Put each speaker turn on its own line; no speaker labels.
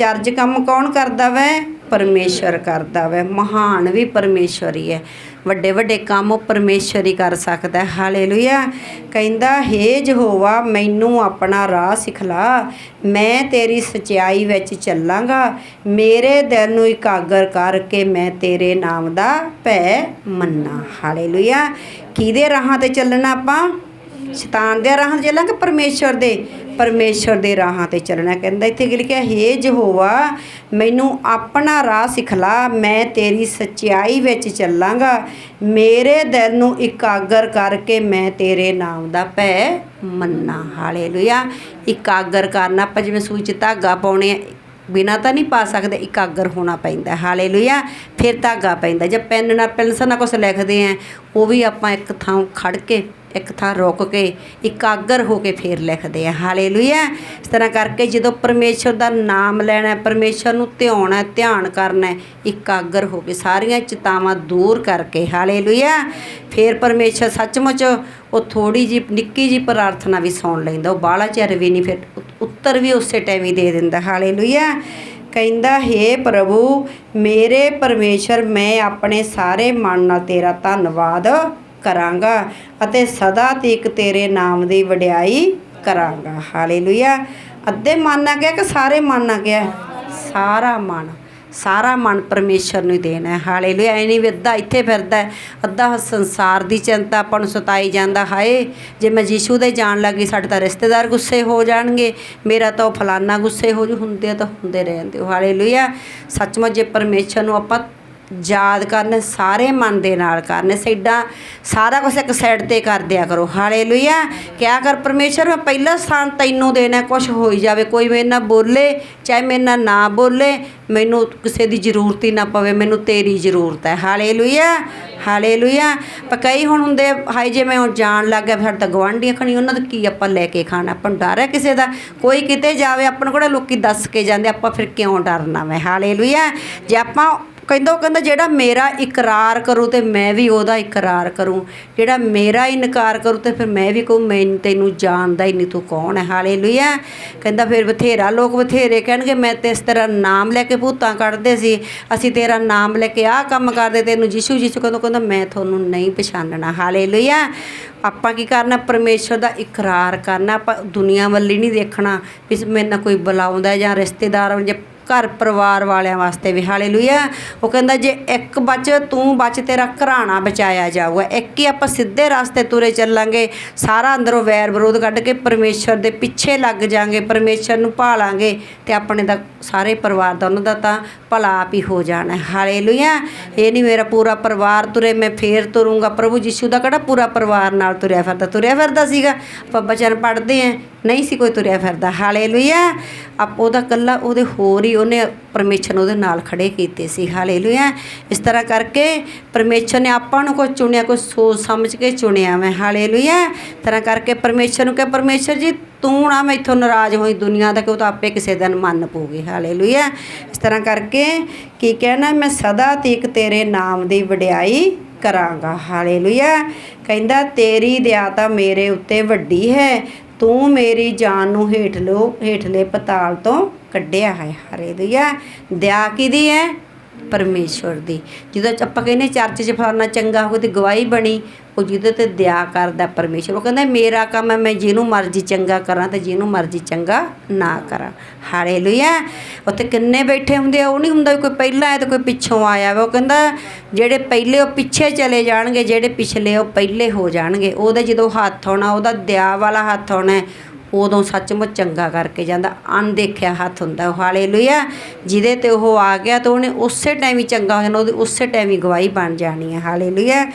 ਅਚਰਜ ਕੰਮ ਕੌਣ ਕਰਦਾ ਵੈ? ਪਰਮੇਸ਼ਰ ਕਰਦਾ ਵੈ। ਮਹਾਨ ਵੀ ਪਰਮੇਸ਼ਰ ਹੀ ਹੈ ਵੱਡੇ ਵੱਡੇ ਕੰਮ ਉਹ ਪਰਮੇਸ਼ਰ ਹੀ ਕਰ ਸਕਦਾ ਹੈ ਹਾਲੇਲੂਇਆ। ਕਹਿੰਦਾ, ਹੇ ਯਹੋਵਾ, ਮੈਨੂੰ ਆਪਣਾ ਰਾਹ ਸਿਖਲਾ। ਮੈਂ ਤੇਰੀ ਸਚਾਈ ਵਿੱਚ ਚੱਲਾਂਗਾ। ਮੇਰੇ ਦਿਲ ਨੂੰ ਇਕਾਗਰ ਕਰਕੇ ਮੈਂ ਤੇਰੇ ਨਾਮ ਦਾ ਭੈ ਮੰਨਾਂ। ਹਾਲੇਲੂਇਆ। ਕਿਹਦੇ ਰਾਹਾਂ ਤੇ ਚੱਲਣਾ ਆਪਾਂ? ਸ਼ੈਤਾਨ ਦੇ ਰਾਹਾਂ ਤੇ ਚੱਲਾਂਗੇ ਪਰਮੇਸ਼ਰ ਦੇ ਪਰਮੇਸ਼ਰ ਦੇ ਰਾਹਾਂ ਤੇ ਚੱਲਣਾ। ਕਹਿੰਦਾ ਇੱਥੇ ਕੀ ਲਿਖਿਆ, ਹੇ ਯਹੋਵਾ, ਮੈਨੂੰ ਆਪਣਾ ਰਾਹ ਸਿਖਲਾ ਮੈਂ ਤੇਰੀ ਸੱਚਾਈ ਵਿੱਚ ਚੱਲਾਂਗਾ। ਮੇਰੇ ਦਿਲ ਨੂੰ ਇਕਾਗਰ ਕਰਕੇ ਮੈਂ ਤੇਰੇ ਨਾਮ ਦਾ ਭੈ ਮੰਨਾਂ। ਹਾਲੇਲੂਇਆ। ਇਕਾਗਰ ਕਰਨਾ ਆਪਾਂ ਜਿਵੇਂ ਸੂਈ 'ਚ ਧਾਗਾ ਪਾਉਣੇ ਆ, ਬਿਨਾ ਤਾਂ ਨਹੀਂ ਪਾ ਸਕਦੇ, ਇਕਾਗਰ ਹੋਣਾ ਪੈਂਦਾ। ਹਾਲੇਲੂਇਆ। ਫਿਰ ਧਾਗਾ ਪੈਂਦਾ। ਜੇ ਪੈਨ ਨਾਲ ਪੈਨਸਲ ਨਾਲ ਕੁਝ ਲਿਖਦੇ ਆ ਉਹ ਵੀ ਆਪਾਂ ਇੱਕ ਥਾਂ ਖੜ ਕੇ ਇੱਕ ਥਾਂ ਰੁਕ ਕੇ ਇਕਾਗਰ ਹੋ ਕੇ ਫੇਰ ਲਿਖਦੇ ਆ। ਹਾਲੇਲੂਇਆ। ਇਸ ਤਰ੍ਹਾਂ ਕਰਕੇ ਜਦੋਂ ਪਰਮੇਸ਼ਰ ਦਾ ਨਾਮ ਲੈਣਾ ਹੈ, ਪਰਮੇਸ਼ਰ ਨੂੰ ਧਿਆਉਣਾ ਧਿਆਨ ਕਰਨਾ ਇਕਾਗਰ ਹੋ ਕੇ ਸਾਰੀਆਂ ਚਿਤਾਵਾਂ ਦੂਰ ਕਰਕੇ ਹਾਲੇਲੂਇਆ। ਫੇਰ ਪਰਮੇਸ਼ਰ ਸੱਚਮੁੱਚ ਉਹ ਥੋੜੀ ਜੀ ਨਿੱਕੀ ਜੀ ਪ੍ਰਾਰਥਨਾ ਵੀ ਸੁਣ ਲੈਂਦਾ। ਉਹ ਬਾਹਲਾ ਚਿਰ ਵੀ ਨਹੀਂ ਫਿਰ ਉੱਤਰ ਵੀ ਉਸੇ ਟਾਈਮ ਹੀ ਦੇ ਦਿੰਦਾ। ਹਾਲੇਲੂਇਆ। ਕਹਿੰਦਾ, ਹੇ ਪ੍ਰਭੂ, ਮੇਰੇ ਪਰਮੇਸ਼ਰ, ਮੈਂ ਆਪਣੇ ਸਾਰੇ ਮਨ ਨਾਲ ਤੇਰਾ ਧੰਨਵਾਦ ਕਰਾਂਗਾ ਅਤੇ ਸਦਾ ਤੀਕ ਤੇਰੇ ਨਾਮ ਦੀ ਵਡਿਆਈ ਕਰਾਂਗਾ। ਹਾਲੇਲੂਇਆ ਅੱਧੇ ਮਨ ਆ ਗਿਆ ਕਿ ਸਾਰੇ ਮਨ ਆ ਗਿਆ ਸਾਰਾ ਮਨ। ਸਾਰਾ ਮਨ ਪਰਮੇਸ਼ਰ ਨੂੰ ਹੀ ਦੇਣਾ ਹੈ। ਹਾਲੇਲੂਇਆ, ਐ ਨਹੀਂ ਵੀ ਅੱਧਾ ਇੱਥੇ ਫਿਰਦਾ ਅੱਧਾ ਸੰਸਾਰ ਦੀ ਚਿੰਤਾ ਆਪਾਂ ਨੂੰ ਸਤਾਈ ਜਾਂਦਾ, ਹਾਏ, ਜੇ ਮੈਂ ਯੀਸ਼ੂ ਦੇ ਜਾਣ ਲੱਗੀ, ਸਾਡੇ ਤਾਂ ਰਿਸ਼ਤੇਦਾਰ ਗੁੱਸੇ ਹੋ ਜਾਣਗੇ, ਮੇਰਾ ਤਾਂ ਉਹ ਫਲਾਨਾ ਗੁੱਸੇ ਹੋ ਜੂ, ਹੁੰਦੇ ਆ ਤਾਂ ਹੁੰਦੇ ਰਹਿੰਦੇ ਹੋ। ਹਾਲੇਲੂਇਆ, ਸੱਚਮੁੱਚ ਜੇ ਪਰਮੇਸ਼ਰ ਨੂੰ ਆਪਾਂ ਯਾਦ ਕਰਨ, ਸਾਰੇ ਮਨ ਦੇ ਨਾਲ ਕਰਨ। ਸੈਡਾ ਸਾਰਾ ਕੁਝ ਇੱਕ ਸਾਈਡ ਤੇ ਕਰ ਦਿਆ ਕਰੋ। ਹਾਲੇਲੂਇਆ ਕਿਆ ਕਰ ਪਰਮੇਸ਼ਰ, ਮੈਂ ਪਹਿਲਾ ਸਥਾਨ ਤੈਨੂੰ ਦੇਣਾ ਕੁਝ ਹੋਈ ਜਾਵੇ, ਕੋਈ ਮੇਰੇ ਨਾਲ ਬੋਲੇ, ਚਾਹੇ ਮੇਰੇ ਨਾਲ ਨਾ ਬੋਲੇ, ਮੈਨੂੰ ਕਿਸੇ ਦੀ ਜ਼ਰੂਰਤ ਹੀ ਨਾ ਪਵੇ, ਮੈਨੂੰ ਤੇਰੀ ਜ਼ਰੂਰਤ ਹੈ। ਹਾਲੇਲੂਇਆ ਹਾਲੇਲੂਇਆ ਪਰ ਕਈ ਹੁਣ ਹੁੰਦੇ, ਹਾਏ ਜੇ ਮੈਂ ਹੁਣ ਜਾਣ ਲੱਗ ਗਿਆ, ਫਿਰ ਤਾਂ ਗਵਾਂਢੀਆਂ ਖਣੀ ਉਹਨਾਂ ਦਾ ਕੀ ਆਪਾਂ ਲੈ ਕੇ ਖਾਣਾ? ਆਪਾਂ ਨੂੰ ਡਰ ਹੈ ਕਿਸੇ ਦਾ। ਕੋਈ ਕਿਤੇ ਜਾਵੇ, ਆਪਾਂ ਨੂੰ ਕਿਹੜਾ ਲੋਕੀ ਦੱਸ ਕੇ ਜਾਂਦੇ, ਆਪਾਂ ਫਿਰ ਕਿਉਂ ਡਰਨਾ ਮੈਂ ਹਾਲੇਲੂਇਆ ਜੇ ਆਪਾਂ ਕਹਿੰਦਾ, ਉਹ ਕਹਿੰਦਾ, ਜਿਹੜਾ ਮੇਰਾ ਇਕਰਾਰ ਕਰੂ ਤੇ ਮੈਂ ਵੀ ਉਹਦਾ ਇਕਰਾਰ ਕਰੂੰ। ਜਿਹੜਾ ਮੇਰਾ ਇਨਕਾਰ ਕਰੂ ਤੇ ਫਿਰ ਮੈਂ ਵੀ ਕਹੂੰ, ਮੈਂ ਤੈਨੂੰ ਜਾਣਦਾ ਹੀ ਨਹੀਂ ਤੂੰ ਕੌਣ ਹੈ। ਹਾਲੇਲੂਇਆ। ਕਹਿੰਦਾ, ਫਿਰ ਬਥੇਰਾ ਲੋਕ ਬਥੇਰੇ ਕਹਿਣਗੇ, ਮੈਂ ਤੇ ਇਸ ਤਰ੍ਹਾਂ ਨਾਮ ਲੈ ਕੇ ਭੂਤਾਂ ਕੱਢਦੇ ਸੀ। ਅਸੀਂ ਤੇਰਾ ਨਾਮ ਲੈ ਕੇ ਆਹ ਕੰਮ ਕਰਦੇ, ਤੈਨੂੰ ਯਿਸੂ ਯਿਸੂ ਕਹਿੰਦਾ ਕਹਿੰਦਾ, ਮੈਂ ਤੁਹਾਨੂੰ ਨਹੀਂ ਪਛਾਣਨਾ। ਹਾਲੇਲੂਇਆ। ਆਪਾਂ ਕੀ ਕਰਨਾ, ਪਰਮੇਸ਼ਰ ਦਾ ਇਕਰਾਰ ਕਰਨਾ, ਆਪਾਂ ਦੁਨੀਆ ਵੱਲ ਹੀ ਨਹੀਂ ਦੇਖਣਾ ਵੀ ਮੇਰੇ ਨਾਲ ਕੋਈ ਬੁਲਾਉਂਦਾ ਜਾਂ ਰਿਸ਼ਤੇਦਾਰ ਜਾਂ ਘਰ ਪਰਿਵਾਰ ਵਾਲਿਆਂ ਵਾਸਤੇ ਵੀ। ਹਾਲੇਲੂਇਆ। ਉਹ ਕਹਿੰਦਾ, ਜੇ ਇੱਕ ਬਚ, ਤੂੰ ਬਚ, ਤੇਰਾ ਘਰਾਣਾ ਬਚਾਇਆ ਜਾਊਗਾ। ਇੱਕ ਹੀ ਆਪਾਂ ਸਿੱਧੇ ਰਸਤੇ ਤੁਰੇ ਚੱਲਾਂਗੇ, ਸਾਰਾ ਅੰਦਰੋਂ ਵੈਰ ਵਿਰੋਧ ਕੱਢ ਕੇ ਪਰਮੇਸ਼ਰ ਦੇ ਪਿੱਛੇ ਲੱਗ ਜਾਾਂਗੇ, ਪਰਮੇਸ਼ਰ ਨੂੰ ਭਾਲਾਂਗੇ ਤੇ ਆਪਣੇ ਦਾ ਸਾਰੇ ਪਰਿਵਾਰ ਦਾ ਉਹਨਾਂ ਦਾ ਤਾਂ ਭਲਾ ਆਪ ਹੀ ਹੋ ਜਾਣਾ। ਹੈ। ਹਾਲੇਲੂਇਆ। ਇਹ ਨਹੀਂ ਮੇਰਾ ਪੂਰਾ ਪਰਿਵਾਰ ਤੁਰੇ, ਮੈਂ ਫੇਰ ਤੁਰੂੰਗਾ। ਪ੍ਰਭੂ ਯਿਸੂ ਦਾ ਕਿਹੜਾ ਪੂਰਾ ਪਰਿਵਾਰ ਨਾਲ ਤੁਰਿਆ ਫਿਰਦਾ ਤੁਰਿਆ ਫਿਰਦਾ ਸੀਗਾ। ਆਪਾਂ ਬਚਨ ਪੜ੍ਹਦੇ ਆ ਨਹੀਂ ਸੀ ਕੋਈ ਤੁਰਿਆ ਫਿਰਦਾ। ਹਾਲੇਲੂਇਆ। ਆਪ ਉਹਦਾ ਕੱਲਾ ਉਹਦੇ ਹੋਰ ਹੀ ਉਹਨੇ ਪਰਮੇਸ਼ਰ ਉਹਦੇ ਨਾਲ ਖੜੇ ਕੀਤੇ ਸੀ। ਹਾਲੇਲੂਇਆ। ਇਸ ਤਰ੍ਹਾਂ ਕਰਕੇ ਪਰਮੇਸ਼ਰ ਨੇ ਆਪਾਂ ਨੂੰ ਕੋਈ ਚੁਣਿਆ ਕੋਈ ਸੋਚ ਸਮਝ ਕੇ ਚੁਣਿਆ ਮੈਂ ਹਾਲੇਲੂਇਆ। ਤਰ੍ਹਾਂ ਕਰਕੇ ਪਰਮੇਸ਼ਰ ਨੂੰ ਕਹੇ, ਪਰਮੇਸ਼ਰ ਜੀ, ਤੂੰ ਨਾ ਮੈਥੋਂ ਨਾਰਾਜ਼ ਹੋਈ ਦੁਨੀਆ ਦਾ, ਕਿ ਉਹ ਤਾਂ ਆਪੇ ਕਿਸੇ ਦਿਨ ਮੰਨ ਪਊਗੀ। ਹਾਲੇਲੂਇਆ। ਇਸ ਤਰ੍ਹਾਂ ਕਰਕੇ ਕੀ ਕਹਿਣਾ, ਮੈਂ ਸਦਾ ਤੀਕ ਤੇਰੇ ਨਾਮ ਦੀ ਵਡਿਆਈ ਕਰਾਂਗਾ। ਹਾਲੇਲੂਇਆ। ਕਹਿੰਦਾ, ਤੇਰੀ ਦਇਆ ਤਾਂ ਮੇਰੇ ਉੱਤੇ ਵੱਡੀ ਹੈ। ਤੂੰ ਮੇਰੀ ਜਾਨ ਨੂੰ ਹੇਠਲੋ ਹੇਠਲੇ ਪਤਾਲ ਤੋਂ ਕੱਢਿਆ ਹੈ। ਹਾਲੇਲੂਇਆ। ਦਇਆ ਕਿਹਦੀ ਹੈ? ਪਰਮੇਸ਼ਵਰ ਦੀ। ਜਦੋਂ ਆਪਾਂ ਕਹਿੰਦੇ ਚਰਚ 'ਚ ਫਲਾਣਾ ਚੰਗਾ ਹੋ ਤੇ ਗਵਾਹੀ ਬਣੀ, ਉਹ ਜਿਹਦੇ ਤੇ ਦਇਆ ਕਰਦਾ ਪਰਮੇਸ਼ਵਰ। ਉਹ ਕਹਿੰਦਾ, ਮੇਰਾ ਕੰਮ ਹੈ, ਮੈਂ ਜਿਹਨੂੰ ਮਰਜ਼ੀ ਚੰਗਾ ਕਰਾਂ ਤੇ ਜਿਹਨੂੰ ਮਰਜ਼ੀ ਚੰਗਾ ਨਾ ਕਰਾਂ। ਹਾਲੇਲੂਇਆ। ਉੱਥੇ ਕਿੰਨੇ ਬੈਠੇ ਹੁੰਦੇ ਆ, ਉਹ ਨਹੀਂ ਹੁੰਦਾ ਵੀ ਕੋਈ ਪਹਿਲਾਂ ਆਇਆ ਤੇ ਕੋਈ ਪਿੱਛੋਂ ਆਇਆ ਵਾ ਉਹ ਕਹਿੰਦਾ, ਜਿਹੜੇ ਪਹਿਲੇ ਉਹ ਪਿੱਛੇ ਚਲੇ ਜਾਣਗੇ, ਜਿਹੜੇ ਪਿਛਲੇ ਉਹ ਪਹਿਲੇ ਹੋ ਜਾਣਗੇ। ਉਹਦੇ ਜਦੋਂ ਹੱਥ ਆਉਣਾ, ਉਹਦਾ ਦਇਆ ਵਾਲਾ ਹੱਥ ਆਉਣਾ ਉਦੋਂ ਸੱਚਮੁੱਚ ਚੰਗਾ ਕਰਕੇ ਜਾਂਦਾ। ਅਣਦੇਖਿਆ ਹੱਥ ਹੁੰਦਾ ਉਹ। ਹਾਲੇਲੂਇਆ। ਜਿਹਦੇ ਤੇ ਉਹ ਆ ਗਿਆ ਤਾਂ ਉਹਨੇ ਉਸੇ ਟਾਈਮ ਹੀ ਚੰਗਾ ਹੋ ਜਾਣਾ, ਉਹਦੀ ਉਸੇ ਟਾਈਮ ਹੀ ਗਵਾਹੀ ਬਣ ਜਾਣੀ ਹੈ। ਹਾਲੇਲੂਇਆ।